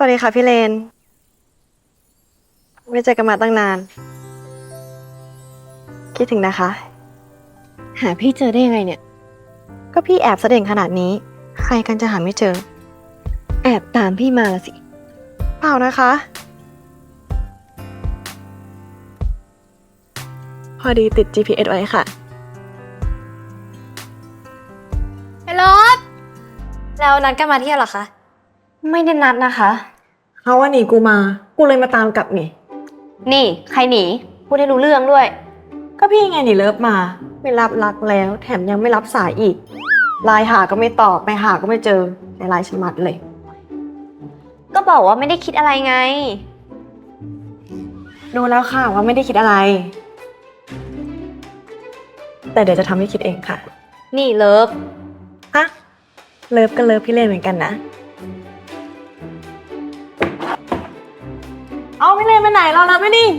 สวัสดีค่ะพี่เลน ไม่เจอกันมาตั้งนาน คิดถึงนะคะ หาพี่เจอได้ยังไงเนี่ย ก็พี่แอบแสดงขนาดนี้ ใครกันจะหาไม่เจอ แอบตามพี่มาละสิ เปล่านะคะ พอดีติด GPS ไว้ค่ะ ฮัลโหลแล้วนัดกันมาเที่ยวเหรอคะ ไม่ได้นัดนะคะ เขาว่าหนีกูมา กูเลยมาตามกลับไงนี่ ใครหนีพูดให้รู้เรื่องด้วย ก็พี่ไงหนีเลิฟมา ไม่รับรักแล้ว แถมยังไม่รับสายอีกไลน์หาก็ไม่ตอบไปหาก็ไม่เจอในไลน์ฉันมัดเลย ก็บอกว่าไม่ได้คิดอะไรไง รู้แล้วค่ะว่าไม่ได้คิดอะไร แต่เดี๋ยวจะทำให้คิดเองค่ะ นี่เลิฟฮะเลิฟก็เลิฟพี่เล่นเหมือนกันนะ เอาพี่เล่นไปไหนเรารับไม่ดิ